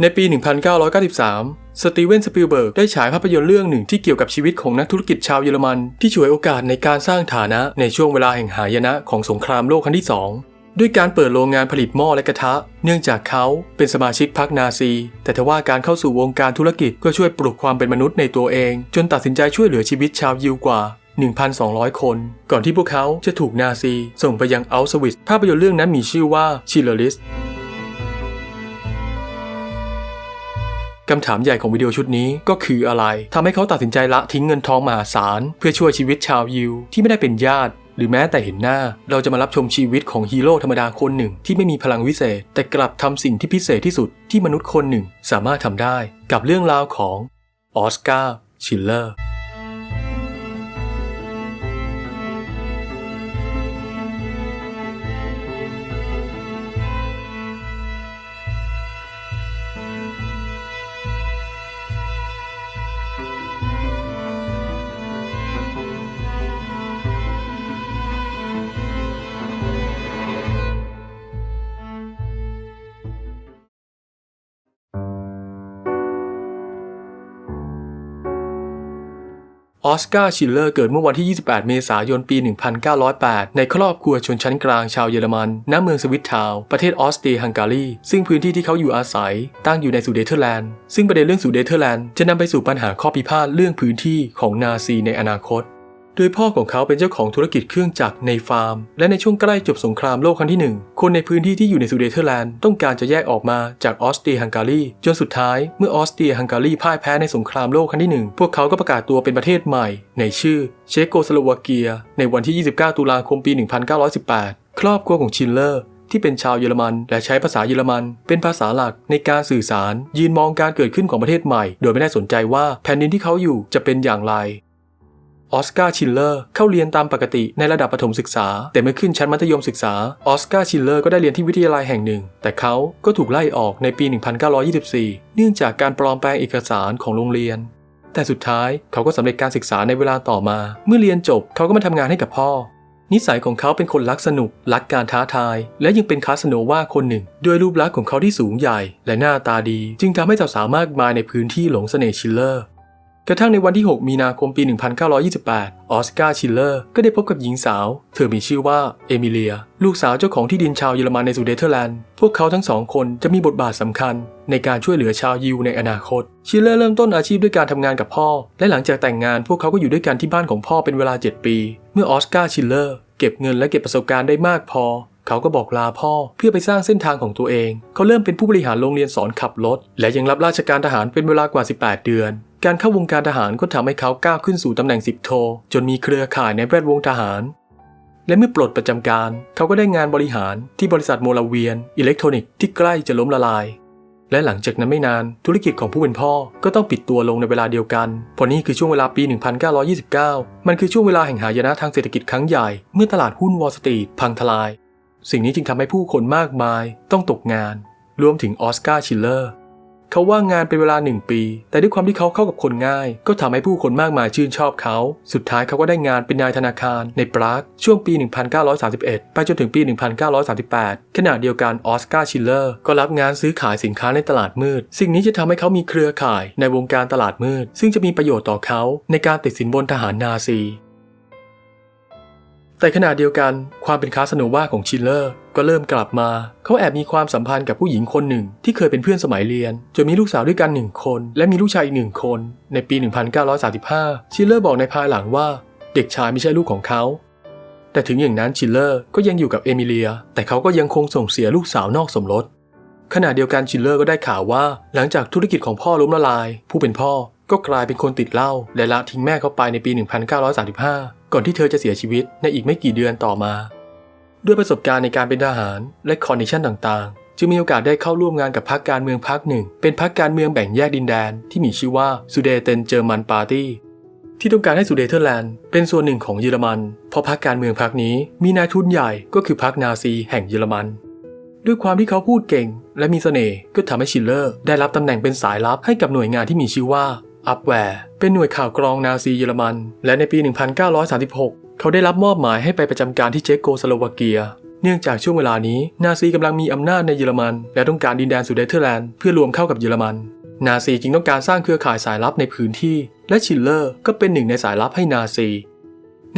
ในปี 1993 สตีเวนสปิลเบิร์กได้ฉายภาพยนตร์เรื่องหนึ่งที่เกี่ยวกับชีวิตของนักธุรกิจชาวเยอรมัน ที่ฉวยโอกาสในการสร้างฐานะในช่วงเวลาแห่งหายนะของสงครามโลกครั้งที่ 2 ด้วยการเปิดโรงงานผลิตหม้อและกระทะ เนื่องจากเขาเป็นสมาชิกพรรคนาซี แต่ทว่าการเข้าสู่วงการธุรกิจก็ช่วยปลุกความเป็นมนุษย์ในตัวเอง จนตัดสินใจช่วยเหลือชีวิตชาวยิวกว่า1,200 คน ก่อนที่พวกเขาจะถูกนาซี ส่งไปยังอัลสวิสภาพยนตร์เรื่องนั้นมีชื่อว่าชิลเลอริส คำถามใหญ่ของวิดีโอชุดนี้ก็คืออะไรทำให้เขาตัดสินใจละทิ้งเงินทองมหาศาล เพื่อช่วยชีวิตชาวยิวที่ไม่ได้เป็นญาติ หรือแม้แต่เห็นหน้า เราจะมารับชมชีวิตของฮีโร่ธรรมดาคนหนึ่ง ที่ไม่มีพลังวิเศษ แต่กลับทำสิ่งที่พิเศษที่สุดที่มนุษย์คนหนึ่งสามารถทำได้ กับเรื่องราวของออสการ์ชิลเลอร์ ออสการ์ชิลเลอร์เกิดเมื่อวันที่ 28 เมษายน ปี 1908 ในครอบครัวชนชั้นกลางชาวเยอรมัน ณ เมืองสวิตทาวน์ประเทศออสเตรียฮังการี ซึ่งพื้นที่ที่เขาอยู่อาศัย ตั้งอยู่ในสุเดเทอร์แลนด์ ซึ่งประเด็นเรื่องสุเดเทอร์แลนด์จะนำไปสู่ปัญหาข้อพิพาทเรื่องพื้นที่ของนาซีในอนาคต โดยพ่อของเขาเป็นเจ้าของธุรกิจเครื่องจักรในฟาร์ม และในช่วงใกล้จบสงครามโลกครั้งที่หนึ่งคนในพื้นที่ที่อยู่ในซูเดเทอร์แลนด์ต้องการจะแยกออกมาจากออสเตรียฮังการีจนสุดท้ายเมื่อออสเตรียฮังการีพ่ายแพ้ในสงครามโลกครั้งที่หนึ่งพวกเขาก็ประกาศตัวเป็นประเทศใหม่ ในชื่อเชโกสโลวาเกีย ในวันที่ 29 ตุลาคมปี 1918 ครอบครัวของชินเลอร์ที่เป็นชาวเยอรมัน และใช้ภาษาเยอรมัน เป็นภาษาหลักในการสื่อสาร ยืนมองการเกิดขึ้นของประเทศใหม่ โดยไม่ได้สนใจว่าแผ่นดินที่เขาอยู่จะเป็นอย่างไร ออสการ์ชิลเลอร์เข้าเรียนตามปกติในระดับประถมศึกษา แต่เมื่อขึ้นชั้นมัธยมศึกษาออสการ์ชิลเลอร์ก็ได้เรียนที่วิทยาลัยแห่งหนึ่ง แต่เขาก็ถูกไล่ออกในปี 1924 เนื่องจากการปลอมแปลงเอกสารของโรงเรียน แต่สุดท้ายเขาก็สำเร็จการศึกษาในเวลาต่อมา เมื่อเรียนจบเขาก็มาทำงานให้กับพ่อ นิสัยของเขาเป็นคนรักสนุก รักการท้าทาย และยังเป็นคาสโนวาคนหนึ่ง ด้วยรูปลักษณ์ของเขาที่สูงใหญ่ และหน้าตาดี จึงทำให้สาวๆมากมายในพื้นที่หลงเสน่ห์ชิลเลอร์ กระทั่งในวันที่ 6 มีนาคมปี 1928 ออสการ์ชิลเลอร์ก็ได้พบกับหญิงสาว เธอมีชื่อว่าเอมิเลีย ลูกสาวเจ้าของที่ดินชาวเยอรมันในซูเดเทอร์แลนด์ พวกเขาทั้งสองคนจะมีบทบาทสำคัญ ในการช่วยเหลือชาวยิวในอนาคต ชิลเลอร์เริ่มต้นอาชีพด้วยการทำงานกับพ่อ และหลังจากแต่งงานพวกเขาก็อยู่ด้วยกันที่บ้านของพ่อเป็นเวลา 7 ปี เมื่อออสการ์ชิลเลอร์เก็บเงินและเก็บประสบการณ์ได้มากพอ เขาก็บอกลาพ่อเพื่อไปสร้างเส้นทางของตัวเอง เขาเริ่มเป็นผู้บริหารโรงเรียนสอนขับรถ และยังรับราชการทหารเป็นเวลากว่า 18 เดือน การเข้าวงการทหารก็ทำให้เขาก้าวขึ้นสู่ตำแหน่งสิบโท จนมีเครือข่ายในแวดวงทหาร และเมื่อปลดประจำการ เขาก็ได้งานบริหารที่บริษัทโมลาเวียน อิเล็กทรอนิกส์ที่ใกล้จะล้มละลายและหลังจากนั้นไม่นานธุรกิจของผู้เป็นพ่อก็ต้องปิดตัวลงในเวลาเดียวกันเพราะนี่คือช่วงเวลาปี 1929 มันคือช่วงเวลาแห่งหายนะทางเศรษฐกิจครั้งใหญ่ เมื่อตลาดหุ้นวอลสตรีทพังทลาย สิ่งนี้จึงทำให้ผู้คนมากมายต้องตกงาน รวมถึงออสการ์ชิลเลอร์เขาว่างงานเป็นเวลาหนึ่งปี แต่ด้วยความที่เขาเข้ากับคนง่าย ก็ทำให้ผู้คนมากมายชื่นชอบเขา สุดท้ายเขาก็ได้งานเป็นนายธนาคารในปรากช่วงปี 1931 ไปจนถึงปี 1938 ขณะเดียวกันออสการ์ชิลเลอร์ก็รับงานซื้อขายสินค้าในตลาดมืด สิ่งนี้จะทำให้เขามีเครือข่ายในวงการตลาดมืด ซึ่งจะมีประโยชน์ต่อเขาในการติดสินบนทหารนาซี แต่ขณะเดียวกันความเป็นคาสโนวาของชิลเลอร์ก็เริ่มกลับมา เขาแอบมีความสัมพันธ์กับผู้หญิงคนหนึ่ง ที่เคยเป็นเพื่อนสมัยเรียน จนมีลูกสาวด้วยกันหนึ่งคน และมีลูกชายอีกหนึ่งคน ในปี 1935 ชิลเลอร์บอกในภายหลังว่า เด็กชายไม่ใช่ลูกของเขา แต่ถึงอย่างนั้นชิลเลอร์ก็ยังอยู่กับเอมิเลีย แต่เขาก็ยังคงส่งเสียลูกสาวนอกสมรสขณะเดียวกันชิลเลอร์ก็ได้ข่าวว่า หลังจากธุรกิจของพ่อล้มละลาย ผู้เป็นพ่อก็กลายเป็นคนติดเหล้าและละทิ้งแม่เขาไปในปี 1935 ก่อนที่เธอจะเสียชีวิตในอีกไม่กี่เดือนต่อมา ด้วยประสบการณ์ในการเป็นทหารและคอนดิชันต่างๆ จึงมีโอกาสได้เข้าร่วมงานกับพรรคการเมืองพรรคหนึ่ง เป็นพรรคการเมืองแบ่งแยกดินแดน ที่มีชื่อว่าซูเดเตนเจอร์มันปาร์ตี้ที่ต้องการให้ซูเดเทอร์แลนด์เป็นส่วนหนึ่งของเยอรมัน เพราะพรรคการเมืองพรรคนี้มีนายทุนใหญ่ก็คือพรรคนาซีแห่งเยอรมัน ด้วยความที่เขาพูดเก่ง และมีเสน่ห์ก็ทำให้ชิลเลอร์ ได้รับตำแหน่งเป็นสายลับให้กับหน่วยงานที่มีชื่อว่า อัพแวร์เป็นหน่วยข่าวกรองนาซีเยอรมัน และในปี 1936 เขาได้รับมอบหมายให้ไปประจำการที่เชโกสโลวาเกีย เนื่องจากช่วงเวลานี้ นาซีกำลังมีอำนาจในเยอรมัน และต้องการดินแดนสุดเดเธอร์แลนด์เพื่อรวมเข้ากับเยอรมัน นาซีจึงต้องการสร้างเครือข่ายสายลับในพื้นที่ และชิลเลอร์ก็เป็นหนึ่งในสายลับให้นาซี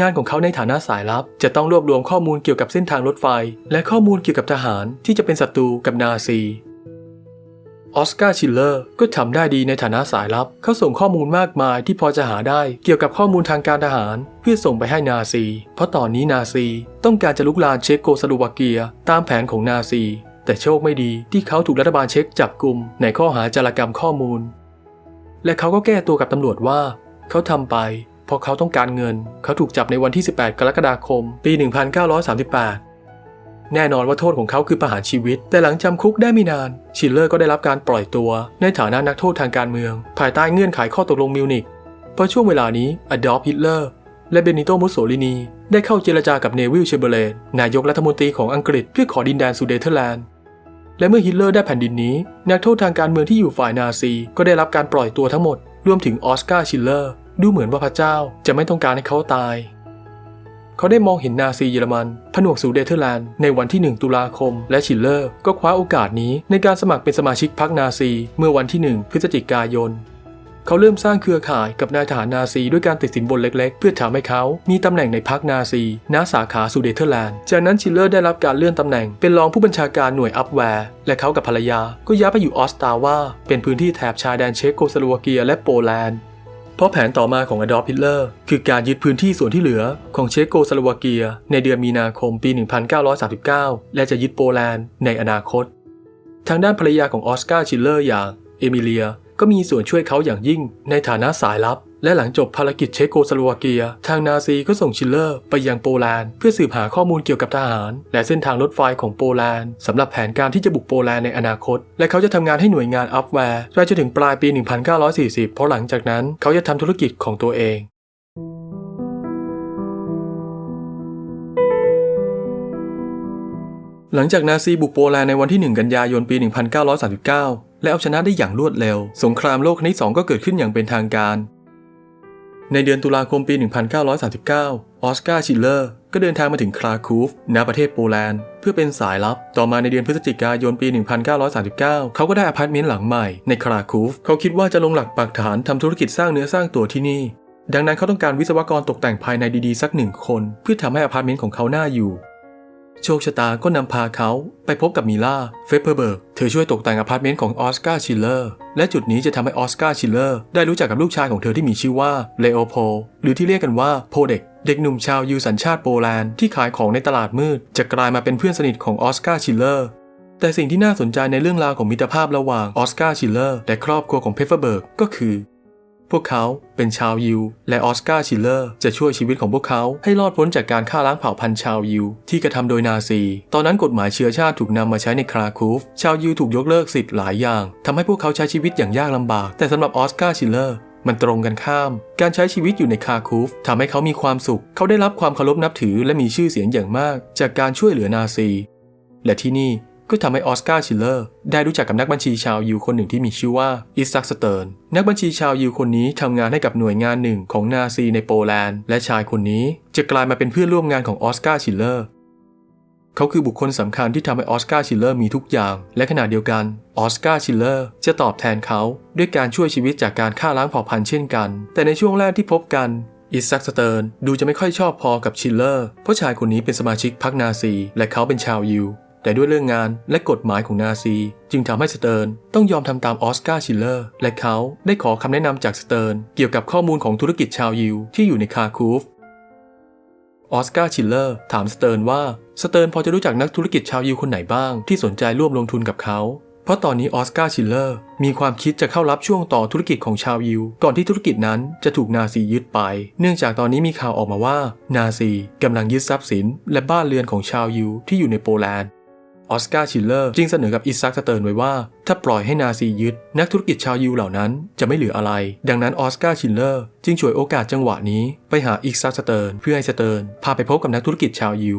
งานของเขาในฐานะสายลับ จะต้องรวบรวมข้อมูลเกี่ยวกับเส้นทางรถไฟ และข้อมูลเกี่ยวกับทหารที่จะเป็นศัตรูกับนาซี ออสการ์ชิลเลอร์ก็ทำได้ดีในฐานะสายลับ เขาส่งข้อมูลมากมายที่พอจะหาได้เกี่ยวกับข้อมูลทางการทหาร เพื่อส่งไปให้นาซี เพราะตอนนี้นาซี ต้องการจะลุกลานเช็กโกสโลวาเกีย ตามแผนของนาซี แต่โชคไม่ดีที่เขาถูกรัฐบาลเช็กจับกลุ่มในข้อหาจารกรรมข้อมูล และเขาก็แก้ตัวกับตำรวจว่า เขาทำไปเพราะเขาต้องการเงิน เขาถูกจับในวันที่ 18 กรกฎาคม ปี 1938 แน่นอนว่าโทษของเขาคือประหารชีวิต แต่หลังจำคุกได้ไม่นาน ชิลเลอร์ก็ได้รับการปล่อยตัว ในฐานะนักโทษทางการเมือง ภายใต้เงื่อนไขข้อตกลงมิวนิกเพราะช่วงเวลานี้อดอล์ฟฮิตเลอร์และเบนิโตมุสโสลินีได้เข้าเจรจากับเนวิลเชเบเลนนายกรัฐมนตรีของอังกฤษเพื่อขอดินแดนซูเดเธอร์แลนด์และเมื่อฮิตเลอร์ได้แผ่นดินนี้ นักโทษทางการเมืองที่อยู่ฝ่ายนาซี ก็ได้รับการปล่อยตัวทั้งหมด รวมถึงออสการ์ชิลเลอร์ ดูเหมือนว่าพระเจ้าจะไม่ต้องการให้เขาตาย เขาได้มองเห็นนาซีเยอรมัน ผนวกสู่เดเธอร์แลนด์ในวันที่ 1 ตุลาคม และชิลเลอร์ ก็คว้าโอกาสนี้ในการสมัครเป็นสมาชิกพรรคนาซี เมื่อวันที่ 1 พฤศจิกายนเขาเริ่มสร้างเครือข่ายกับนายทหารนาซีด้วยการติดสินบนเล็กๆ เพื่อทำให้เขามีตำแหน่งในพรรคนาซีณสาขาสูเดเธอร์แลนด์ จากนั้นชิลเลอร์ได้รับการเลื่อนตำแหน่งเป็นรองผู้บัญชาการหน่วยอัพแวร์ และเขากับภรรยา ก็ย้ายไปอยู่ออสตาวาเป็นพื้นที่แถบชายแดนเช็กโกสโลวาเกียและโปแลนด์ เพราะแผนต่อมาของอดอล์ฟฮิตเลอร์คือการยึดพื้นที่ส่วนที่เหลือของเชโกสโลวาเกีย ในเดือนมีนาคมปี 1939 และจะยึดโปแลนด์ในอนาคต ทางด้านภรรยาของออสการ์ชิลเลอร์อย่างเอมิเลียก็มีส่วนช่วยเขาอย่างยิ่งในฐานะสายลับ และหลังจบภารกิจเชโกสโลวาเกีย ทางนาซีก็ส่งชิลเลอร์ไปยังโปแลนด์เพื่อสืบหาข้อมูลเกี่ยวกับทหาร และเส้นทางรถไฟของโปแลนด์สำหรับแผนการที่จะบุกโปแลนด์ในอนาคต และเขาจะทำงานให้หน่วยงานอัพแวร์ไปจนถึงปลายปี 1940 เพราะหลังจากนั้นเขาจะทำธุรกิจของตัวเองหลังจากนาซีบุกโปแลนด์ในวันที่ 1 กันยายนปี 1939 และเอาชนะได้อย่างรวดเร็ว สงครามโลกครั้งที่ 2 ก็เกิดขึ้นอย่างเป็นทางการ ในเดือนตุลาคมปี 1939 ออสการ์ชิลเลอร์ก็เดินทางมาถึงคลาคูฟณประเทศโปแลนด์ เพื่อเป็นสายลับ ต่อมาในเดือนพฤศจิกายนปี 1939 เขาก็ได้อพาร์ตเมนต์หลังใหม่ในคลาคูฟ เขาคิดว่าจะลงหลักปักฐานทำธุรกิจสร้างเนื้อสร้างตัวที่นี่ ดังนั้นเขาต้องการวิศวกรตกแต่งภายในดีๆ สักหนึ่งคน เพื่อทำให้อพาร์ตเมนต์ของเขาน่าอยู่ โชคชะตาก็นำพาเขาไปพบกับมิล่า เฟเปอร์เบิร์ก เธอช่วยตกแต่งอพาร์ตเมนต์ของออสการ์ชิลเลอร์ และจุดนี้จะทำให้ออสการ์ชิลเลอร์ได้รู้จักกับลูกชายของเธอที่มีชื่อว่าเลโอโพลหรือที่เรียกกันว่าโพเด็ก เด็กหนุ่มชาวยูสัญชาติโปแลนด์ที่ขายของในตลาดมืด จะกลายมาเป็นเพื่อนสนิทของออสการ์ชิลเลอร์แต่สิ่งที่น่าสนใจในเรื่องราวของมิตรภาพระหว่างออสการ์ชิลเลอร์และครอบครัวของเพฟเฟอร์เบิร์กก็คือ พวกเขาเป็นชาวยิว และออสการ์ชิลเลอร์จะช่วยชีวิตของพวกเขาให้รอดพ้นจากการฆ่าล้างเผ่าพันธุ์ชาวยิว ที่กระทำโดยนาซี ตอนนั้นกฎหมายเชื้อชาติถูกนำมาใช้ในคราคูฟ ชาวยิวถูกยกเลิกสิทธิ์หลายอย่างทำให้พวกเขาใช้ชีวิตอย่างยากลำบาก แต่สำหรับออสการ์ชิลเลอร์มันตรงกันข้าม การใช้ชีวิตอยู่ในคาคูฟทำให้เขามีความสุข เขาได้รับความเคารพนับถือและมีชื่อเสียงอย่างมาก จากการช่วยเหลือนาซี และที่นี่ ก็ทำให้ออสการ์ชิลเลอร์ได้รู้จักกับนักบัญชีชาวยิวคนหนึ่งที่มีชื่อว่าอิสซักสเติร์นนักบัญชีชาวยิวคนนี้ทำงานให้กับหน่วยงานหนึ่งของนาซีในโปแลนด์ และชายคนนี้จะกลายมาเป็นเพื่อนร่วมงานของออสการ์ชิลเลอร์เขาคือบุคคลสำคัญที่ทำให้ออสการ์ชิลเลอร์มีทุกอย่าง และขณะเดียวกันออสการ์ชิลเลอร์จะตอบแทนเขาด้วยการช่วยชีวิตจากการฆ่าล้างเผ่าพันธุ์เช่นกัน แต่ในช่วงแรกที่พบกันอิสซักสเติร์นดูจะไม่ค่อยชอบพอกับชิลเลอร์เพราะชายคนนี้เป็นสมาชิกพรรคนาซี และเขาเป็นชาวยิว แต่ด้วยเรื่องงานและกฎหมายของนาซี จึงทำให้สเติร์นต้องยอมทำตามออสการ์ชิลเลอร์ และเขาได้ขอคำแนะนำจากสเติร์นเกี่ยวกับข้อมูลของธุรกิจชาวยิวที่อยู่ในคาคูฟออสการ์ชิลเลอร์ถามสเติร์นว่าสเติร์นพอจะรู้จักนักธุรกิจชาวยิวคนไหนบ้างที่สนใจร่วมลงทุนกับเขา เพราะตอนนี้ออสการ์ชิลเลอร์มีความคิดจะเข้ารับช่วงต่อธุรกิจของชาวยิว ก่อนที่ธุรกิจนั้นจะถูกนาซียึดไป เนื่องจากตอนนี้มีข่าวออกมาว่า นาซีกำลังยึดทรัพย์สิน และบ้านเรือนของชาวยิวที่อยู่ในโปแลนด์ ออสการ์ชิลเลอร์จึงเสนอกับอิสซักสเติร์นไว้ว่า ถ้าปล่อยให้นาซียึด นักธุรกิจชาวยิวเหล่านั้นจะไม่เหลืออะไร ดังนั้นออสการ์ชิลเลอร์จึงฉวยโอกาสจังหวะนี้ ไปหาอิสซักสเติร์นเพื่อให้สเติร์นพาไปพบกับนักธุรกิจชาวยิว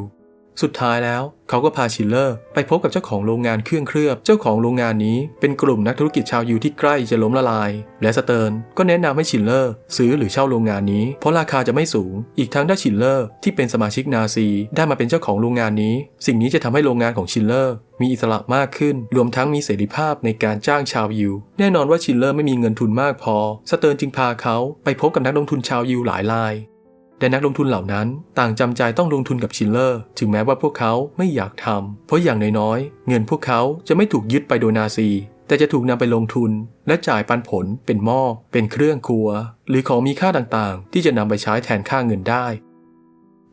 สุดท้ายแล้ว เขาก็พาชิลเลอร์ ไปพบกับเจ้าของโรงงานเครื่องเคลือบ เจ้าของโรงงานนี้เป็นกลุ่มนักธุรกิจชาวยิวที่ใกล้จะล้มละลาย และสเติร์นก็แนะนำให้ชิลเลอร์ ซื้อหรือเช่าโรงงานนี้ เพราะราคาจะไม่สูง อีกทั้งถ้าชิลเลอร์ที่เป็นสมาชิกนาซีได้มาเป็นเจ้าของโรงงานนี้ สิ่งนี้จะทำให้โรงงานของชิลเลอร์มีอิสระมากขึ้น รวมทั้งมีเสรีภาพในการจ้างชาวยิว แน่นอนว่าชิลเลอร์ไม่มีเงินทุนมากพอ สเติร์นจึงพาเขาไปพบกับนักลงทุนชาวยิวหลายราย และนักลงทุนเหล่านั้นต่างจำใจต้องลงทุนกับชินเลอร์ ถึงแม้ว่าพวกเขาไม่อยากทำ เพราะอย่างน้อยๆ เงินพวกเขาจะไม่ถูกยึดไปโดยนาซี แต่จะถูกนำไปลงทุน และจ่ายปันผลเป็นหม้อ เป็นเครื่องครัว หรือของมีค่าต่างๆ ที่จะนำไปใช้แทนค่าเงินได้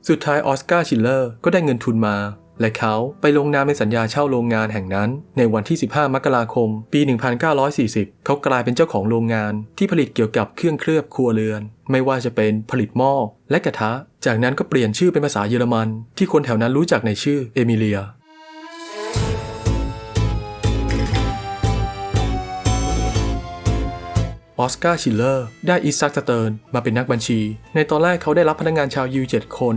สุดท้ายออสการ์ชิลเลอร์ก็ได้เงินทุนมา และเขาไปลงนามในสัญญาเช่าโรงงานแห่งนั้น ในวันที่ 15 มกราคม ปี 1940 เขากลายเป็นเจ้าของโรงงานที่ผลิตเกี่ยวกับเครื่องเคลือบครัวเรือน ไม่ว่าจะเป็นผลิตหม้อและกระทะ จากนั้นก็เปลี่ยนชื่อเป็นภาษาเยอรมัน ที่คนแถวนั้นรู้จักในชื่อเอมิเลียออสการ์ชิลเลอร์ได้อิซักสเติร์นมาเป็นนักบัญชี ในตอนแรกเขาได้รับพนักงานชาวยิว7คน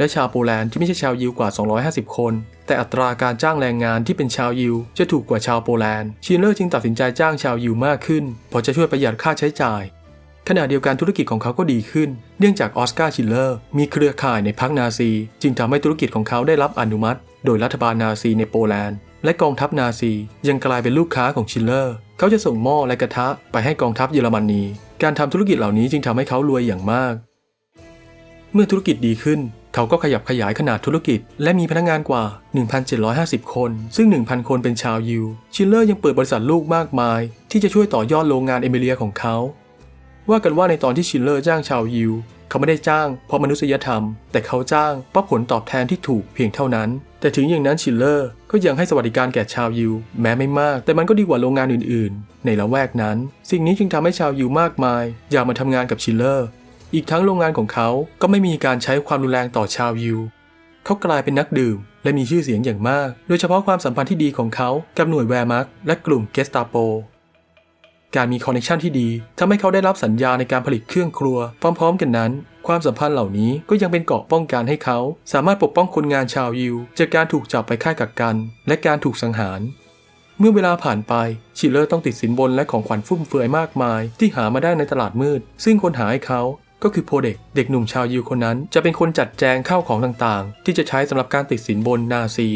และชาวโปแลนด์ที่ไม่ใช่ชาวยิวกว่า 250 คน แต่อัตราการจ้างแรงงานที่เป็นชาวยิวจะถูกกว่าชาวโปแลนด์ชิลเลอร์จึงตัดสินใจจ้างชาวยิวมากขึ้นเพราะจะช่วยประหยัดค่าใช้จ่าย ขณะเดียวกันธุรกิจของเขาก็ดีขึ้น เนื่องจากออสการ์ชิลเลอร์มีเครือข่ายในพรรคนาซี จึงทำให้ธุรกิจของเขาได้รับอนุมัติ โดยรัฐบาลนาซีในโปแลนด์และกองทัพนาซียังกลายเป็นลูกค้าของชิลเลอร์ เขาจะส่งหม้อและกระทะไปให้กองทัพเยอรมนีการทำธุรกิจเหล่านี้จึงทำให้เขารวยอย่างมาก เมื่อธุรกิจดีขึ้น เขาก็ขยับขยายขนาดธุรกิจ และมีพนักงานกว่า 1,750 คน ซึ่ง 1,000 คนเป็นชาวยิว ชิลเลอร์ยังเปิดบริษัทลูกมากมาย ที่จะช่วยต่อยอดโรงงานเอมิเลียของเขา ว่ากันว่าในตอนที่ชิลเลอร์จ้างชาวยิว เขาไม่ได้จ้างเพราะมนุษยธรรม แต่เขาจ้างเพราะผลตอบแทนที่ถูกเพียงเท่านั้น แต่ถึงอย่างนั้นชิลเลอร์ก็ยังให้สวัสดิการแก่ชาวยิว แม้ไม่มาก แต่มันก็ดีกว่าโรงงานอื่น ๆ ในละแวกนั้น สิ่งนี้จึงทำให้ชาวยิวมากมาย อยากมาทำงานกับชิลเลอร์ อีกทั้งโรงงานของเขาก็ไม่มีการใช้ความรุนแรงต่อชาวยิว เขากลายเป็นนักดื่ม และมีชื่อเสียงอย่างมาก โดยเฉพาะความสัมพันธ์ที่ดีของเขากับหน่วยแวร์มักและกลุ่มเกสตาโป การมีคอนเนคชันที่ดีทำให้เขาได้รับสัญญาในการผลิตเครื่องครัว พร้อม ๆ กันนั้น ความสัมพันธ์เหล่านี้ก็ยังเป็นเกราะป้องกันให้เขา สามารถปกป้องคนงานชาวยิวจากการถูกจับไปค่ายกักกัน และการถูกสังหารเมื่อเวลาผ่านไป ชิลเลอร์ต้องติดสินบนและของขวัญฟุ่มเฟือยมากมาย ที่หามาได้ในตลาดมืด ซึ่งคนหาให้เขา ก็คือโพเด็กเด็กหนุ่มชาวยิวคนนั้น จะเป็นคนจัดแจงข้าวของต่างๆ ที่จะใช้สำหรับการติดสินบนนาซี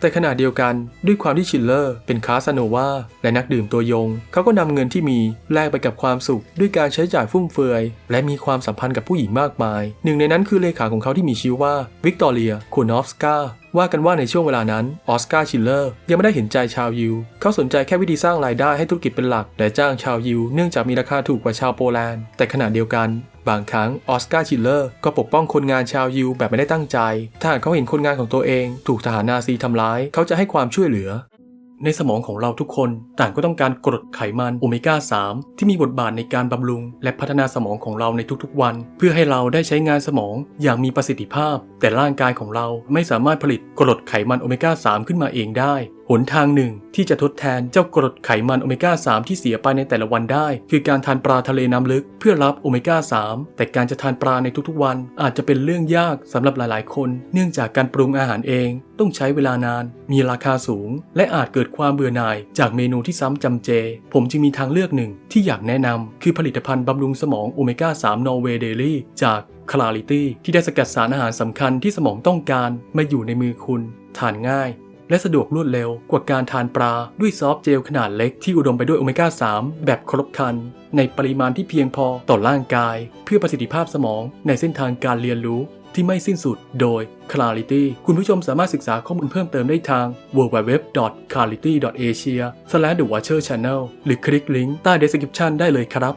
แต่ขณะเดียวกันด้วยความที่ชิลเลอร์ เป็นคาสโนวาและนักดื่มตัวยง เขาก็นำเงินที่มีแลกไปกับความสุข ด้วยการใช้จ่ายฟุ่มเฟือย และมีความสัมพันธ์กับผู้หญิงมากมาย หนึ่งในนั้นคือเลขาของเขาที่มีชื่อว่าวิกตอเรียคูนอฟสกา ว่ากันว่าในช่วงเวลานั้นออสการ์ชิลเลอร์ยังไม่ได้เห็นใจชาวยิว เขาสนใจแค่วิธีสร้างรายได้ให้ธุรกิจเป็นหลัก และจ้างชาวยิว เนื่องจากมีราคาถูกกว่าชาวโปแลนด์ แต่ขณะเดียวกัน บางครั้งออสการ์ชิลเลอร์ก็ปกป้องคนงานชาวยิวแบบไม่ได้ตั้งใจ ถ้าหากเขาเห็นคนงานของตัวเอง ถูกทหารนาซีทำร้าย เขาจะให้ความช่วยเหลือ ในสมองของเราทุกคนต่างก็ต้องการกรดไขมันโอเมก้า 3 ที่มีบทบาทในการบำรุง และพัฒนาสมองของเราในทุกๆวัน เพื่อให้เราได้ใช้งานสมองอย่างมีประสิทธิภาพ แต่ร่างกายของเราไม่สามารถผลิตกรดไขมันโอเมก้า 3 ขึ้นมาเองได้ หนทางหนึ่งที่จะทดแทนเจ้ากรดไขมันโอเมก้า 3 ที่เสียไปในแต่ละวันได้ คือการทานปลาทะเลน้ำลึกเพื่อรับโอเมก้า 3 แต่การจะทานปลาในทุกๆวัน อาจจะเป็นเรื่องยากสำหรับหลายๆ คน เนื่องจากการปรุงอาหารเอง ต้องใช้เวลานาน มีราคาสูง และอาจเกิดความเบื่อหน่าย จากเมนูที่ซ้ำจำเจ ผมจึงมีทางเลือกหนึ่งที่อยากแนะนำคือผลิตภัณฑ์บำรุงสมองโอเมก้า 3 นอร์เวย์เดลี่จาก Clarity ที่ได้สกัดสารอาหารสำคัญที่สมองต้องการมาอยู่ในมือคุณ ทานง่าย และสะดวกรวดเร็วกว่าการทานปลาด้วยซอฟต์เจลขนาดเล็กที่อุดมไปด้วยโอเมก้า 3 แบบครบครัน ในปริมาณที่เพียงพอต่อร่างกาย เพื่อประสิทธิภาพสมองในเส้นทางการเรียนรู้ที่ไม่สิ้นสุดโดย Clarity คุณผู้ชมสามารถศึกษาข้อมูลเพิ่มเติมได้ทาง www.clarity.asia/the watcher channel หรือคลิกลิงก์ใต้ description ได้เลยครับ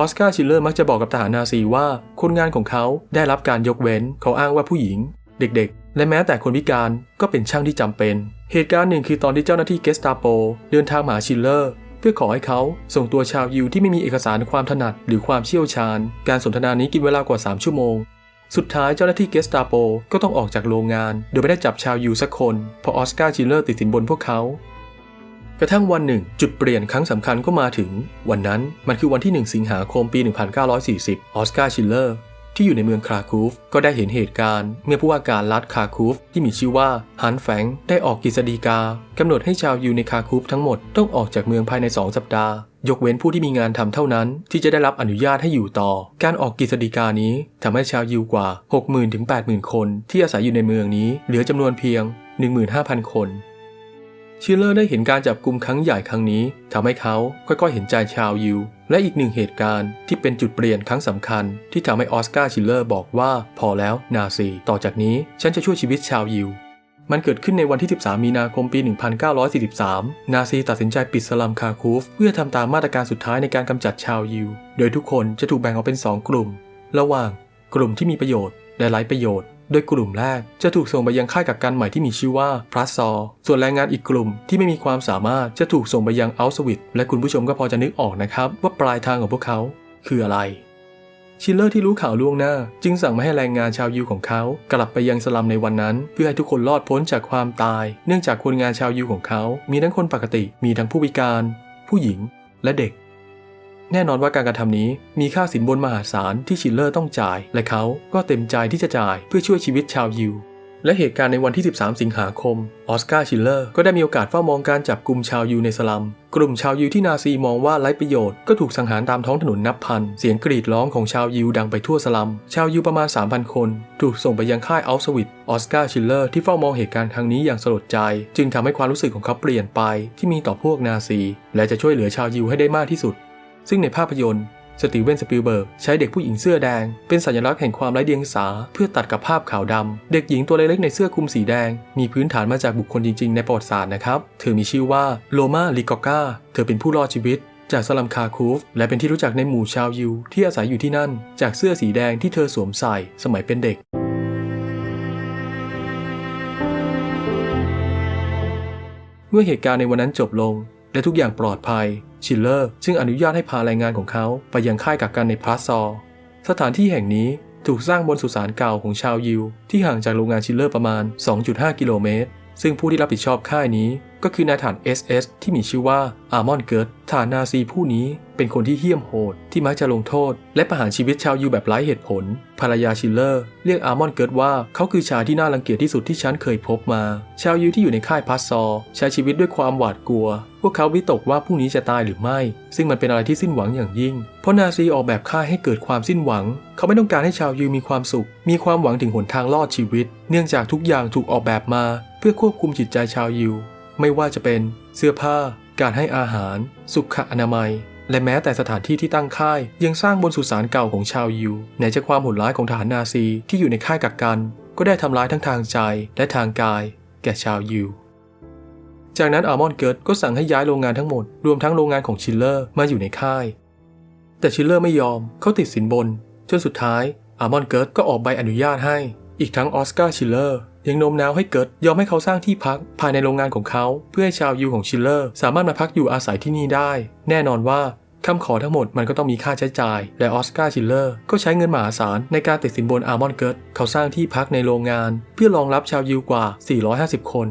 ออสการ์ชิลเลอร์มักจะบอกกับทหารนาซีว่า คนงานของเขาได้รับการยกเว้น เขาอ้างว่าผู้หญิง เด็กๆ และแม้แต่คนพิการก็เป็นช่างที่จำเป็น เหตุการณ์หนึ่งคือตอนที่เจ้าหน้าที่เกสตาโป เดินทางมาหาชิลเลอร์ เพื่อขอให้เขาส่งตัวชาวยิวที่ไม่มีเอกสารความถนัดหรือความเชี่ยวชาญ การสนทนานี้กินเวลากว่า 3 ชั่วโมงสุดท้ายเจ้าหน้าที่เกสตาโปก็ต้องออกจากโรงงาน โดยไม่ได้จับชาวยิวสักคนเพราะออสการ์ชิลเลอร์ติดสินบนพวกเขา กระทั่งวันหนึ่ง จุดเปลี่ยนครั้งสำคัญก็มาถึง วันนั้นมันคือวันที่ 1 สิงหาคมปี 1940 ออสการ์ชิลเลอร์ ที่อยู่ในเมืองคราคูฟ ก็ได้เห็นเหตุการณ์ เมื่อผู้ว่าการรัฐคราคูฟ ที่มีชื่อว่าฮันแฟงได้ออกกฤษฎีกากำหนดให้ชาวยิวในคราคูฟทั้งหมดต้องออกจากเมืองภายใน 2 สัปดาห์ ยกเว้นผู้ที่มีงานทำเท่านั้น ที่จะได้รับอนุญาตให้อยู่ต่อ การออกกฤษฎีกานี้ทำให้ชาวยิวกว่า 60,000ถึง80,000 คน ที่อาศัยอยู่ในเมืองนี้เหลือจำนวนเพียง 15,000 คน ชิลเลอร์ได้เห็นการจับกลุ่มครั้งใหญ่ครั้งนี้ทำให้เขาค่อยๆเห็นใจชาวยิว และอีกหนึ่งเหตุการณ์ที่เป็นจุดเปลี่ยนครั้งสำคัญ ที่ทำให้ออสการ์ชิลเลอร์บอกว่าพอแล้วนาซี ต่อจากนี้ฉันจะช่วยชีวิตชาวยิวมันเกิดขึ้นในวันที่ 13 มีนาคม ปี 1943 นาซีตัดสินใจปิดสลัมคาคูฟ เพื่อทำตามมาตรการสุดท้ายในการกำจัดชาวยิว โดยทุกคนจะถูกแบ่งออกเป็น 2 กลุ่ม ระหว่างกลุ่มที่มีประโยชน์และไร้ประโยชน์ โดยกลุ่มแรกจะถูกส่งไปยังค่ายกักกันใหม่ที่มีชื่อว่าพรัสซอร์ส่วนแรงงานอีกกลุ่มที่ไม่มีความสามารถจะถูกส่งไปยังอัลสวิตและคุณผู้ชมก็พอจะนึกออกนะครับ ว่าปลายทางของพวกเขาคืออะไรชิลเลอร์ที่รู้ข่าวล่วงหน้า จึงสั่งไม่ให้แรงงานชาวยิวของเขา กลับไปยังสลัมในวันนั้น เพื่อให้ทุกคนรอดพ้นจากความตาย เนื่องจากคนงานชาวยิวของเขา มีทั้งคนปกติ มีทั้งผู้พิการ ผู้หญิง และเด็ก แน่นอนว่าการกระทำนี้มีค่าสินบนมหาศาลที่ชิลเลอร์ต้องจ่าย และเขาก็เต็มใจที่จะจ่ายเพื่อช่วยชีวิตชาวยิว และเหตุการณ์ในวันที่ 13 สิงหาคม ออสการ์ชิลเลอร์ก็ได้มีโอกาสเฝ้ามองการจับกลุ่มชาวยิวในสลัม กลุ่มชาวยิวที่นาซีมองว่าไร้ประโยชน์ก็ถูกสังหารตามท้องถนนนับพัน เสียงกรีดร้องของชาวยิวดังไปทั่วสลัม ชาวยิวประมาณ 3,000 คน ถูกส่งไปยังค่ายอัลสวิตออสการ์ชิลเลอร์ที่เฝ้ามองเหตุการณ์ครั้งนี้อย่างสลดใจ จึงทำให้ความรู้สึกของเขาเปลี่ยนไปที่มีต่อพวกนาซี และจะช่วยเหลือชาวยิวให้ได้มากที่สุด ซึ่งในภาพยนตร์สตีเวนสปิลเบิร์กใช้เด็กผู้หญิงเสื้อแดง เป็นสัญลักษณ์แห่งความไร้เดียงสา เพื่อตัดกับภาพขาวดำเด็กหญิงตัวเล็กๆในเสื้อคลุมสีแดง มีพื้นฐานมาจากบุคคลจริงๆ ในประวัติศาสตร์นะครับ เธอมีชื่อว่าโลมาลิกอกาเธอเป็นผู้รอดชีวิต จากสลัมคาคูฟ และเป็นที่รู้จักในหมู่ชาวยิว ที่อาศัยอยู่ที่นั่น จากเสื้อสีแดงที่เธอสวมใส่สมัยเป็นเด็กเมื่อเหตุการณ์ในวันนั้นจบลง และทุกอย่างปลอดภัย ชิลเลอร์จึงอนุญาตให้พาแรงงานของเขาไปยังค่ายกักกันในพลาซอ สถานที่แห่งนี้ถูกสร้างบนสุสานเก่าของชาวยิว ที่ห่างจากโรงงานชิลเลอร์ประมาณ 2.5 กิโลเมตร ซึ่งผู้ที่รับผิดชอบค่ายนี้ ก็คือนายฐาน SS ที่มีชื่อว่าอามอนเกิร์ตฐานนาซีผู้นี้เป็นคนที่เหี้ยมโหด ที่มักจะลงโทษ และประหารชีวิตชาวยิวแบบไร้เหตุผล ภรรยาชิลเลอร์ เรียกอามอนเกิร์ตว่าเขาคือชายที่น่ารังเกียจที่สุดที่ฉันเคยพบมา ชาวยิวที่อยู่ในค่ายพัสซอ ใช้ชีวิตด้วยความหวาดกลัว พวกเขาวิตกว่าพรุ่งนี้จะตายหรือไม่ ซึ่งมันเป็นอะไรที่สิ้นหวังอย่างยิ่ง เพราะนาซีออกแบบค่ายให้เกิดความสิ้นหวัง เขาไม่ต้องการให้ชาวยิวมีความสุข มีความหวังถึงหนทางรอดชีวิต เนื่องจากทุกอย่างถูกออกแบบมา เพื่อควบคุมจิตใจชาวยิว ไม่ว่าจะเป็น เสื้อผ้า การให้อาหาร สุขอนามัย และแม้แต่สถานที่ที่ตั้งค่าย ยังสร้างบนสุสานเก่าของชาวยิวไหนจะความโหดร้ายของทหารนาซีที่อยู่ในค่ายกักกัน ก็ได้ทำร้ายทั้งทางใจและทางกาย แก่ชาวยิว จากนั้นอาร์มอนเกิร์ตก็สั่งให้ย้ายโรงงานทั้งหมด รวมทั้งโรงงานของชิลเลอร์มาอยู่ในค่าย แต่ชิลเลอร์ไม่ยอมเขาติดสินบน จนสุดท้ายอาร์มอนเกิร์ตก็ออกใบอนุญาตให้ อีกทั้งออสการ์ชิลเลอร์ยังโน้มน้าวให้เกิร์ตยอมให้เขาสร้างที่พักภายในโรงงานของเขา เพื่อให้ชาวยิวของชิลเลอร์ สามารถมาพักอยู่อาศัยที่นี่ได้ แน่นอนว่าคำขอทั้งหมดมันก็ต้องมีค่าใช้จ่าย และออสการ์ชิลเลอร์ก็ใช้เงินมหาศาลในการติดสินบนอาร์มอนเกิร์ตเขาสร้างที่พักในโรงงาน เพื่อรองรับชาวยิวกว่า 450 คน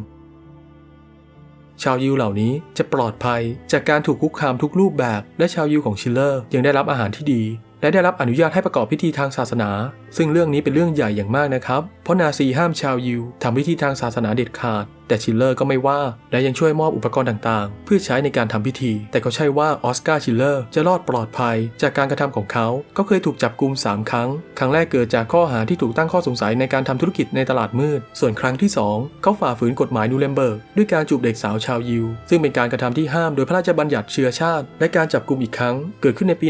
ชาวยิวเหล่านี้จะปลอดภัยจากการถูกคุกคามทุกรูปแบบ และชาวยิวของชิลเลอร์ยังได้รับอาหารที่ดี และได้รับอนุญาตให้ประกอบพิธีทางศาสนา ซึ่งเรื่องนี้เป็นเรื่องใหญ่อย่างมากนะครับ เพราะนาซีห้ามชาวยิวทำพิธีทางศาสนาเด็ดขาด แต่ชิลเลอร์ก็ไม่ว่าและยังช่วยมอบอุปกรณ์ต่างๆ เพื่อใช้ในการทำพิธี แต่ก็ใช่ว่าออสการ์ชิลเลอร์จะรอดปลอดภัย จากการกระทำของเขาเขาเคยถูกจับกุม 3 ครั้ง ครั้งแรกเกิดจากข้อหาที่ถูกตั้งข้อสงสัยในการทำธุรกิจในตลาดมืด ส่วนครั้งที่ 2 เขาฝ่าฝืนกฎหมายนูเรมเบิร์กด้วยการจูบเด็กสาวชาวยิว ซึ่งเป็นการกระทำที่ห้ามโดยพระราชบัญญัติเชื้อชาติ และการจับกุมอีกครั้ง เกิดขึ้นในปี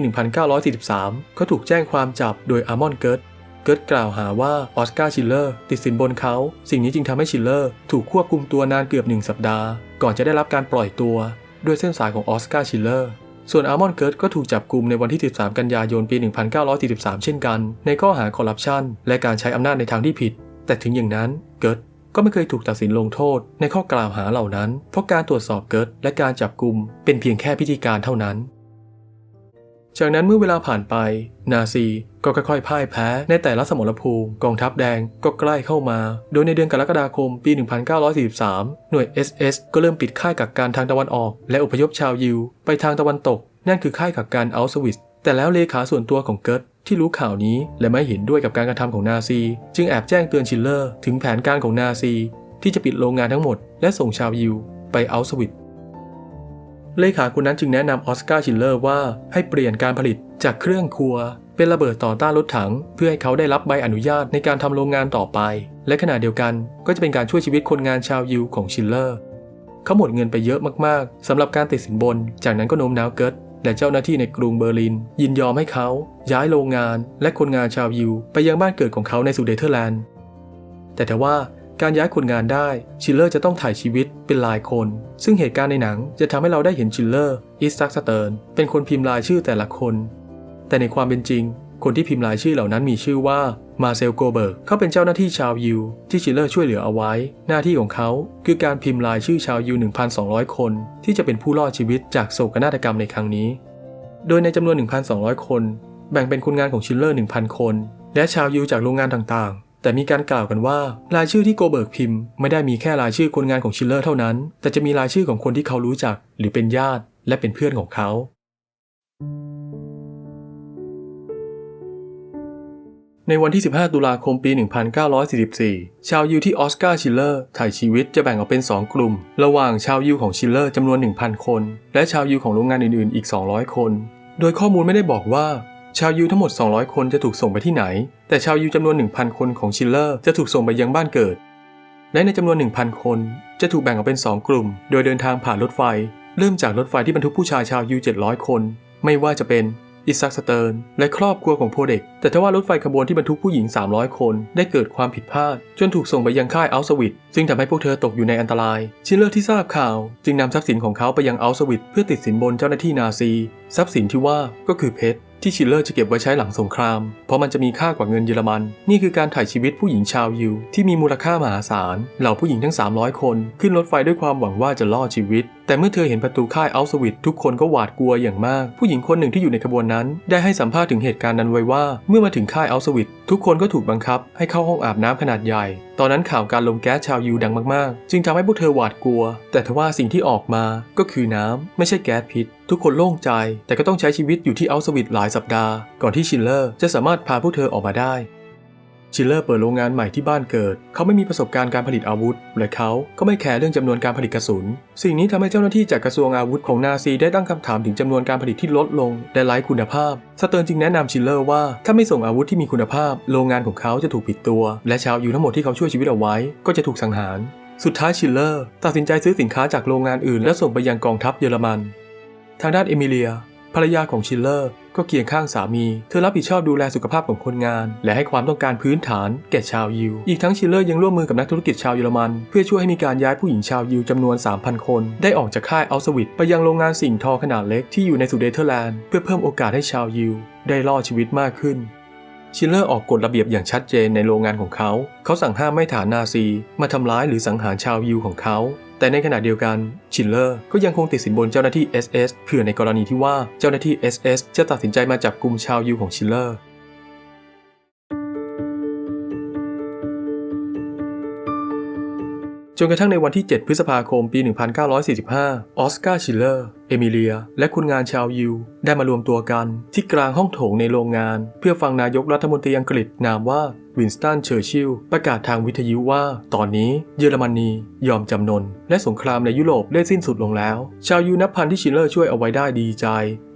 1943 เขาถูกแจ้งความจับโดยอาร์มอนเกิร์ต เกิร์ตกล่าวหาว่าออสการ์ชิลเลอร์ติดสินบนเขา สิ่งนี้จึงทำให้ชิลเลอร์ถูกควบคุมตัวนานเกือบหนึ่งสัปดาห์ ก่อนจะได้รับการปล่อยตัว ด้วยเส้นสายของออสการ์ชิลเลอร์ส่วนอาร์มอนเกิร์ตก็ถูกจับกลุมในวันที่ 13 กันยายนปี 1943 เช่นกัน ในข้อหาคอร์รัปชันและการใช้อำนาจในทางที่ผิด แต่ถึงอย่างนั้นเกิร์ตก็ไม่เคยถูกตัดสินลงโทษในข้อกล่าวหาเหล่านั้น เพราะการตรวจสอบเกิร์ตและการจับกลุมเป็นเพียงแค่พิธีการเท่านั้น จากนั้นเมื่อเวลาผ่านไป นาซีก็ค่อยๆพ่ายแพ้ในแต่ละสมรภูมิ กองทัพแดงก็ใกล้เข้ามา โดยในเดือนกรกฎาคมปี 1943 หน่วย SS ก็เริ่มปิดค่ายกักกันทางตะวันออก และอพยพชาวยิว ไปทางตะวันตก นั่นคือค่ายกักกันอัลสวิสแต่แล้วเลขาส่วนตัวของเกิร์ตที่รู้ข่าวนี้และไม่เห็นด้วยกับการกระทำของนาซี จึงแอบแจ้งเตือนชิลเลอร์ ถึงแผนการของนาซี ที่จะปิดโรงงานทั้งหมด และส่งชาวยิว ไปอัลสวิต เลขาคนนั้นจึงแนะนำออสการ์ชิลเลอร์ว่าให้เปลี่ยนการผลิตจากเครื่องครัว เป็นระเบิดต่อต้านรถถัง เพื่อให้เขาได้รับใบอนุญาตในการทำโรงงานต่อไป และขณะเดียวกันก็จะเป็นการช่วยชีวิตคนงานชาวยิวของชิลเลอร์เขาหมดเงินไปเยอะมากๆสำหรับการติดสินบน จากนั้นก็โน้มน้าวเกิร์ตและเจ้าหน้าที่ในกรุงเบอร์ลิน ยินยอมให้เขา ย้ายโรงงานและคนงานชาวยิว ไปยังบ้านเกิดของเขาในซูเดเทอร์แลนด์แต่ทว่า การย้ายคนงานได้ ชิลเลอร์จะต้องถ่ายชีวิตเป็นลายคน ซึ่งเหตุการณ์ในหนังจะทำให้เราได้เห็นชิลเลอร์อิสตักสเติร์นเป็นคนพิมพ์รายชื่อแต่ละคน แต่ในความเป็นจริง คนที่พิมพ์รายชื่อเหล่านั้นมีชื่อว่ามาเซลโกเบิร์กเขาเป็นเจ้าหน้าที่ชาวยิวที่ชิลเลอร์ช่วยเหลือเอาไว้ หน้าที่ของเขาคือการพิมพ์รายชื่อชาวยิว 1,200 คน ที่จะเป็นผู้รอดชีวิตจากโศกนาฏกรรมในครั้งนี้ โดยในจำนวน 1,200 คน แบ่งเป็นคนงานของชิลเลอร์ 1,000 คน และชาวยิวจากโรงงานต่างๆ แต่มีการกล่าวกันว่า รายชื่อที่โกเบิร์กพิมพ์ไม่ได้มีแค่รายชื่อคนงานของชิลเลอร์เท่านั้น แต่จะมีรายชื่อของคนที่เขารู้จัก หรือเป็นญาติและเป็นเพื่อนของเขา ในวันที่ 15 ตุลาคมปี 1944 ชาวยิวที่ออสการ์ชิลเลอร์ถ่ายชีวิตจะแบ่งออกเป็น 2 กลุ่ม ระหว่างชาวยิวของชิลเลอร์จำนวน 1,000 คน และชาวยิวของโรงงานอื่นๆ อีก 200 คน โดยข้อมูลไม่ได้บอกว่าชาวยิวทั้งหมด 200 คนจะถูกส่งไปที่ไหน แต่ชาวยิวจำนวน 1,000 คนของชิลเลอร์จะถูกส่งไปยังบ้านเกิด และในจำนวน 1,000 คนจะถูกแบ่งออกเป็น 2 กลุ่ม โดยเดินทางผ่านรถไฟ เริ่มจากรถไฟที่บรรทุกผู้ชายชาวยิว 700 คน ไม่ว่าจะเป็นอิซักสเติร์นและครอบครัวของโพเด็ก แต่ทว่ารถไฟขบวนที่บรรทุกผู้หญิง 300 คนได้เกิดความผิดพลาด จนถูกส่งไปยังค่ายอัลสวิตซึ่งทำให้พวกเธอตกอยู่ในอันตราย ชิลเลอร์ที่ทราบข่าว จึงนำทรัพย์สินของเขาไปยังอัลสวิตเพื่อติดสินบนเจ้าหน้าที่นาซี ทรัพย์สินที่ว่าก็คือเพชร ที่ชิลเลอร์จะเก็บไว้ใช้หลังสงคราม เพราะมันจะมีค่ากว่าเงินเยอรมัน นี่คือการถ่ายชีวิตผู้หญิงชาวยิวที่มีมูลค่ามหาศาล เหล่าผู้หญิงทั้ง 300 คน ขึ้นรถไฟด้วยความหวังว่าจะรอดชีวิต แต่เมื่อเธอเห็นประตูค่ายอัลสวิตทุกคนก็หวาดกลัวอย่างมาก ผู้หญิงคนหนึ่งที่อยู่ในขบวนนั้น ได้ให้สัมภาษณ์ถึงเหตุการณ์นั้นไว้ว่า เมื่อมาถึงค่ายอัลสวิตทุกคนก็ถูกบังคับ ให้เข้าห้องอาบน้ำขนาดใหญ่ ตอนนั้นข่าวการลงแก๊สชาวยิวดังมากๆ จึงทำให้พวกเธอหวาดกลัว แต่ทว่าสิ่งที่ออกมาก็คือน้ำไม่ใช่แก๊สพิษ ทุกคนโล่งใจ แต่ก็ต้องใช้ชีวิตอยู่ที่อัลสวิตหลายสัปดาห์ ก่อนที่ชิลเลอร์จะสามารถพาพวกเธอออกมาได้ ชิลเลอร์เปิดโรงงานใหม่ที่บ้านเกิด เขาไม่มีประสบการณ์การผลิตอาวุธ และเขาก็ไม่แคร์เรื่องจำนวนการผลิตกระสุน สิ่งนี้ทำให้เจ้าหน้าที่จากกระทรวงอาวุธของนาซีได้ตั้งคำถามถึงจำนวนการผลิตที่ลดลงและไร้คุณภาพ สเติร์นจึงแนะนำชิลเลอร์ว่าถ้าไม่ส่งอาวุธที่มีคุณภาพ โรงงานของเขาจะถูกปิดตัว และชาวยิวทั้งหมดที่เขาช่วยชีวิตเอาไว้ ก็จะถูกสังหาร สุดท้ายชิลเลอร์ตัดสินใจซื้อสินค้าจากโรงงานอื่น และส่งไปยังกองทัพเยอรมัน ทางด้านเอมิเลียภรรยาของชิลเลอร์ ก็เคียงข้างสามี เธอรับผิดชอบดูแลสุขภาพของคนงาน และให้ความต้องการพื้นฐานแก่ชาวยิว อีกทั้งชิลเลอร์ยังร่วมมือกับนักธุรกิจชาวเยอรมัน เพื่อช่วยให้มีการย้ายผู้หญิงชาวยิวจำนวน 3,000 คน ได้ออกจากค่ายอัลสวิตไปยังโรงงานสิ่งทอขนาดเล็กที่อยู่ในสุดเดเธอร์แลนด์เพื่อเพิ่มโอกาสให้ชาวยิว ได้รอดชีวิตมากขึ้นชิลเลอร์ออกกฎระเบียบอย่างชัดเจนในโรงงานของเขา เขาสั่งห้ามไม่ฐานนาซี มาทำร้ายหรือสังหารชาวยิวของเขา แต่ในขณะเดียวกันชินเลอร์ก็ยังคงติดสินบนเจ้าหน้าที่ SS เผื่อในกรณีที่ว่าเจ้าหน้าที่ SS จะตัดสินใจมาจับกลุ่มชาวยิวของชินเลอร์จนกระทั่งในวันที่ 7 พฤษภาคม ปี 1945 ออสการ์ ชิลเลอร์ เอมิเลีย และคนงานชาวยิว ได้มารวมตัวกัน ที่กลางห้องโถงในโรงงาน เพื่อฟังนายกรัฐมนตรีอังกฤษนามว่าวินสตันเชอร์ชิลประกาศทางวิทยุว่า ตอนนี้เยอรมนียอมจำนน และสงครามในยุโรปได้สิ้นสุดลงแล้ว ชาวยิวนับพันที่ชิลเลอร์ช่วยเอาไว้ได้ดีใจ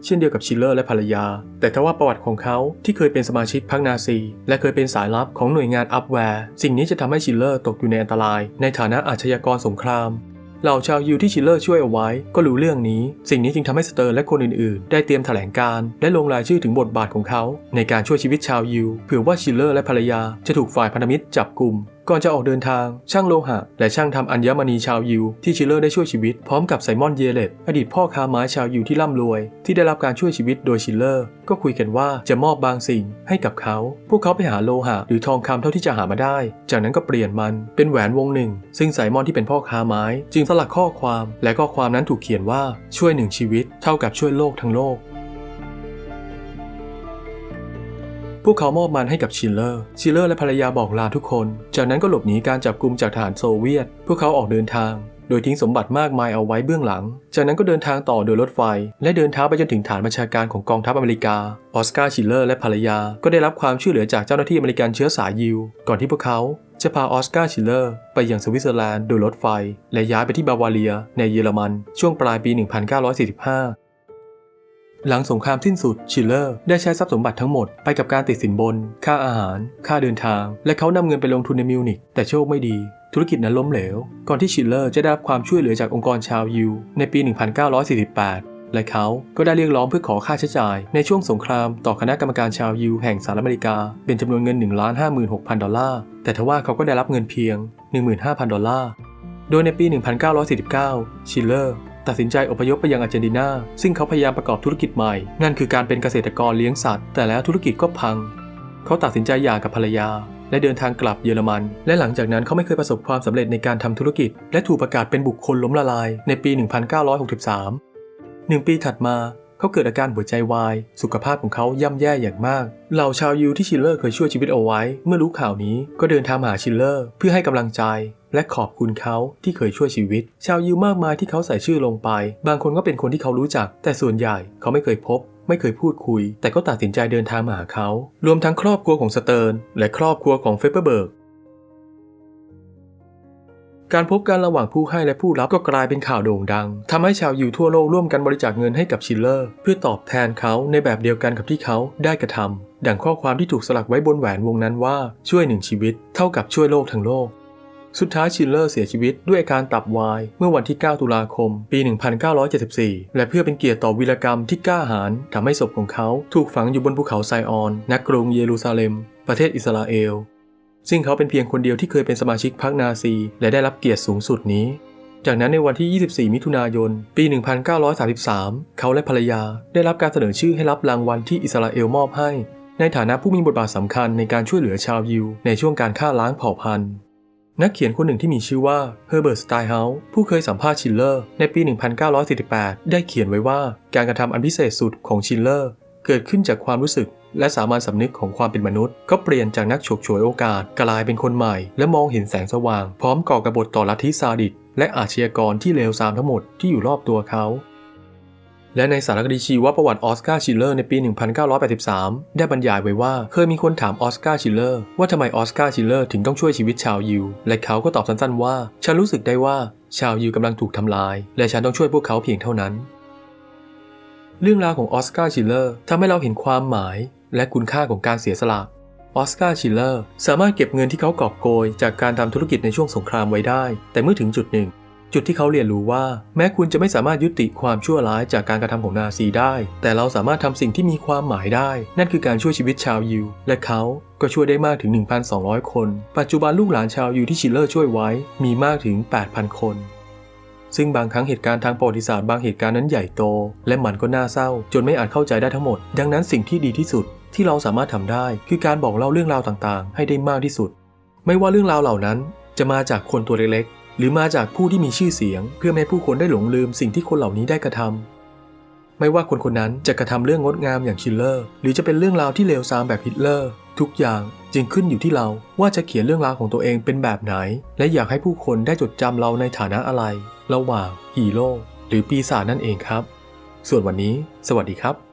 เช่นเดียวกับชิลเลอร์และภรรยา แต่ทว่าประวัติของเขาที่เคยเป็นสมาชิกพรรคนาซี และเคยเป็นสายลับของหน่วยงานอัพแวร์ สิ่งนี้จะทำให้ชิลเลอร์ตกอยู่ในอันตราย ในฐานะอาชญากรสงคราม เหล่าชาวยิวที่ชิลเลอร์ช่วยเอาไว้ ก็รู้เรื่องนี้ สิ่งนี้จึงทำให้สเตอร์และคนอื่นๆ ได้เตรียมแถลงการณ์และลงรายชื่อถึงบทบาทของเขา ในการช่วยชีวิตชาวยิวเผื่อว่าชิลเลอร์และภรรยาจะถูกฝ่ายพันธมิตรจับกลุ่ม ก่อนจะออกเดินทาง ช่างโลหะ และช่างทำอัญมณีชาวยิว ที่ชิลเลอร์ได้ช่วยชีวิตพร้อมกับไซมอนเยเลตอดีตพ่อค้าไม้ชาวยิวที่ร่ำรวย ที่ได้รับการช่วยชีวิตโดยชิลเลอร์ ก็คุยกันว่าจะมอบบางสิ่งให้กับเขา พวกเขาไปหาโลหะหรือทองคำเท่าที่จะหามาได้ จากนั้นก็เปลี่ยนมันเป็นแหวนวงหนึ่ง ซึ่งไซมอนที่เป็นพ่อค้าไม้ จึงสลักข้อความ และข้อความนั้นถูกเขียนว่าช่วยหนึ่งชีวิต เท่ากับช่วยโลกทั้งโลก พวกเขามอบมันให้กับชิลเลอร์ ชิลเลอร์และภรรยาบอกลาทุกคน จากนั้นก็หลบหนีการจับกลุ่มจากทหารโซเวียต พวกเขาออกเดินทาง โดยทิ้งสมบัติมากมายเอาไว้เบื้องหลัง จากนั้นก็เดินทางต่อโดยรถไฟ และเดินเท้าไปจนถึงฐานบัญชาการของกองทัพอเมริกา ออสการ์ชิลเลอร์และภรรยา ก็ได้รับความช่วยเหลือจากเจ้าหน้าที่อเมริกันเชื้อสายยิว ก่อนที่พวกเขาจะพาออสการ์ชิลเลอร์ไปยังสวิตเซอร์แลนด์โดยรถไฟ และย้ายไปที่บาวาเรีย ในเยอรมัน ช่วงปลายปี 1945 หลังสงครามสิ้นสุดชิลเลอร์ได้ใช้ทรัพย์สมบัติทั้งหมดไปกับการติดสินบน ค่าอาหาร ค่าเดินทาง และเขานำเงินไปลงทุนในมิวนิกแต่โชคไม่ดีธุรกิจนั้นล้มเหลว ก่อนที่ชิลเลอร์จะได้รับความช่วยเหลือจากองค์กรชาวยิวในปี 1948 และเขาก็ได้เรียกร้องเพื่อขอค่าใช้จ่าย ในช่วงสงครามต่อคณะกรรมการชาวยิวแห่งสหรัฐอเมริกา เป็นจำนวนเงิน 1 5 6 0 0 0 ดอลลาร์ แต่ทว่าเขาก็ได้รับเงินเพียง 15,000 ดอลลาร์ โดยในปี 1949 ชิลเลอร์ ตัดสินใจอพยพไปยังอาร์เจนตินา ซึ่งเขาพยายามประกอบธุรกิจใหม่ นั่นคือการเป็นเกษตรกรเลี้ยงสัตว์ แต่แล้วธุรกิจก็พัง เขาตัดสินใจหย่ากับภรรยา และเดินทางกลับเยอรมัน และหลังจากนั้นเขาไม่เคยประสบความสำเร็จในการทำธุรกิจ และถูกประกาศเป็นบุคคลล้มละลายในปี 1963หนึ่งปีถัดมา เขาเกิดอาการหัวใจวาย สุขภาพของเขาย่ำแย่อย่างมาก เหล่าชาวยิวที่ชิลเลอร์เคยช่วยชีวิตเอาไว้ เมื่อรู้ข่าวนี้ก็เดินทางหาชิลเลอร์ เพื่อให้กำลังใจ และขอบคุณเขาที่เคยช่วยชีวิต ชาวยิวมากมายที่เขาใส่ชื่อลงไป บางคนก็เป็นคนที่เขารู้จัก แต่ส่วนใหญ่เขาไม่เคยพบไม่เคยพูดคุย แต่ก็ตัดสินใจเดินทางมาหาเขา รวมทั้งครอบครัวของสเติร์นและครอบครัวของเฟเปอร์เบิร์ก การพบกันระหว่างผู้ให้และผู้รับก็กลายเป็นข่าวโด่งดังทำให้ชาวยิวทั่วโลกร่วมกันบริจาคเงินให้กับชิลเลอร์ เพื่อตอบแทนเขาในแบบเดียวกันกับที่เขาได้กระทำดังข้อความที่ถูกสลักไว้บนแหวนวงนั้นว่าช่วยหนึ่งชีวิต เท่ากับช่วยโลกทั้งโลกสุดท้ายชิลเลอร์เสียชีวิตด้วยอาการตับวายเมื่อวันที่ 9 ตุลาคม ปี 1974 และเพื่อเป็นเกียรติต่อวีรกรรมที่กล้าหาญทำให้ศพของเขาถูกฝังอยู่บนภูเขาไซออนณกรุงเยรูซาเล็ม ประเทศอิสราเอล ซึ่งเขาเป็นเพียงคนเดียวที่เคยเป็นสมาชิกพรรคนาซี และได้รับเกียรติสูงสุดนี้ จากนั้นในวันที่ 24 มิถุนายน ปี 1933 เขาและภรรยาได้รับการเสนอชื่อให้รับรางวัลที่อิสราเอลมอบให้ ในฐานะผู้มีบทบาทสำคัญในการช่วยเหลือชาวยิว ในช่วงการฆ่าล้างเผ่าพันธุ์นักเขียนคนหนึ่งที่มีชื่อว่าเฮอร์เบิร์ต สไตเฮาส์ผู้เคยสัมภาษณ์ชิลเลอร์ ในปี 1948 ได้เขียนไว้ว่า การกระทำอันพิเศษสุดของชิลเลอร์ เกิดขึ้นจากความรู้สึก และสามัญสำนึกของความเป็นมนุษย์ ก็เปลี่ยนจากนักฉกฉวยโอกาสกลายเป็นคนใหม่ และมองเห็นแสงสว่าง พร้อมก่อกบฏต่อลัทธิซาดิสและอาชญากรที่เลวทรามทั้งหมดที่อยู่รอบตัวเขา และในสารคดีชีวประวัติออสการ์ชิลเลอร์ในปี 1983 ได้บรรยายไว้ว่าเคยมีคนถามออสการ์ชิลเลอร์ว่าทำไมออสการ์ชิลเลอร์ถึงต้องช่วยชีวิตชาวยิว และเขาก็ตอบสั้นๆว่า ฉันรู้สึกได้ว่าชาวยิวกำลังถูกทำลาย และฉันต้องช่วยพวกเขาเพียงเท่านั้นเรื่องราวของออสการ์ชิลเลอร์ทำให้เราเห็นความหมาย และคุณค่าของการเสียสละออสการ์ชิลเลอร์สามารถเก็บเงินที่เขากอบโกย จากการทำธุรกิจในช่วงสงครามไว้ได้ แต่เมื่อถึงจุดหนึ่ง จุดที่เขาเรียนรู้ว่า แม้คุณจะไม่สามารถยุติความชั่วร้ายจากการกระทำของนาซีได้ แต่เราสามารถทำสิ่งที่มีความหมายได้ นั่นคือการช่วยชีวิตชาวยิว และเขาก็ช่วยได้มากถึง 1,200 คน ปัจจุบันลูกหลานชาวยิวที่ชิลเลอร์ช่วยไว้มีมากถึง 8,000 คนซึ่งบางครั้งเหตุการณ์ทางประวัติศาสตร์บางเหตุการณ์นั้นใหญ่โต และมันก็น่าเศร้า จนไม่อาจเข้าใจได้ทั้งหมด ดังนั้นสิ่งที่ดีที่สุด ที่เราสามารถทำได้คือการบอกเล่าเรื่องราวต่างๆ ให้ได้มากที่สุด ไม่ว่าเรื่องราวเหล่านั้นจะมาจากคนตัวเล็กๆ หรือมาจากผู้ที่มีชื่อเสียง เพื่อให้ผู้คนได้หลงลืมสิ่งที่คนเหล่านี้ได้กระทำไม่ว่าคนคนนั้นจะกระทำเรื่องงดงามอย่างชิลเลอร์ หรือจะเป็นเรื่องราวที่เลวทรามแบบฮิตเลอร์ ทุกอย่างจึงขึ้นอยู่ที่เราว่าจะเขียนเรื่องราวของตัวเองเป็นแบบไหน และอยากให้ผู้คนได้จดจำเราในฐานะอะไร ระหว่างฮีโร่หรือปีศาจนั่นเองครับ ส่วนวันนี้ สวัสดีครับ